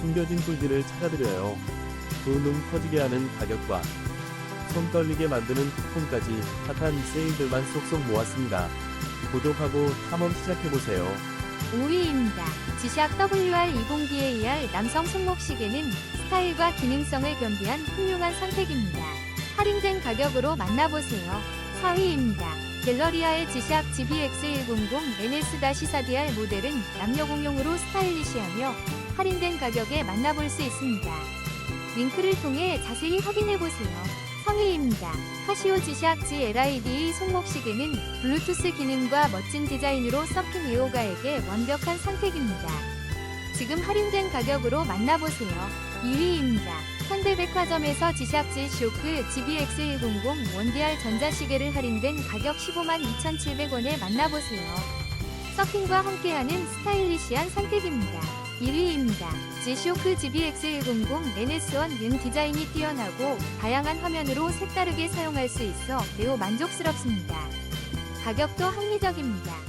숨겨진 꿀들을 찾아드려요. 두눈 터지게 하는 가격과 손 떨리게 만드는 쿠폰까지 핫한 세일들만 쏙쏙 모았습니다. 구독하고 탐험 시작해보세요. 5위입니다. 지샥 WR20DAR 남성 손목시계는 스타일과 기능성을 겸비한 훌륭한 선택입니다. 할인된 가격으로 만나보세요. 4위입니다. 갤러리아의 지샥 GBX100 NS-4DR 모델은 남녀 공용으로 스타일리시하며 할인된 가격에 만나볼 수 있습니다. 링크를 통해 자세히 확인해보세요. 3위입니다. 카시오 지샥 GLID 손목 시계는 블루투스 기능과 멋진 디자인으로 서핑 애호가에게 완벽한 선택입니다. 지금 할인된 가격으로 만나보세요. 2위입니다. 현대백화점에서 지샥 G-쇼크 GBX100 원DR 전자시계를 할인된 가격 152,700원에 2,700원에 만나보세요. 서핑과 함께하는 스타일리시한 선택입니다. 1위입니다. G-쇼크 GBX100 NS1 은 디자인이 뛰어나고 다양한 화면으로 색다르게 사용할 수 있어 매우 만족스럽습니다. 가격도 합리적입니다.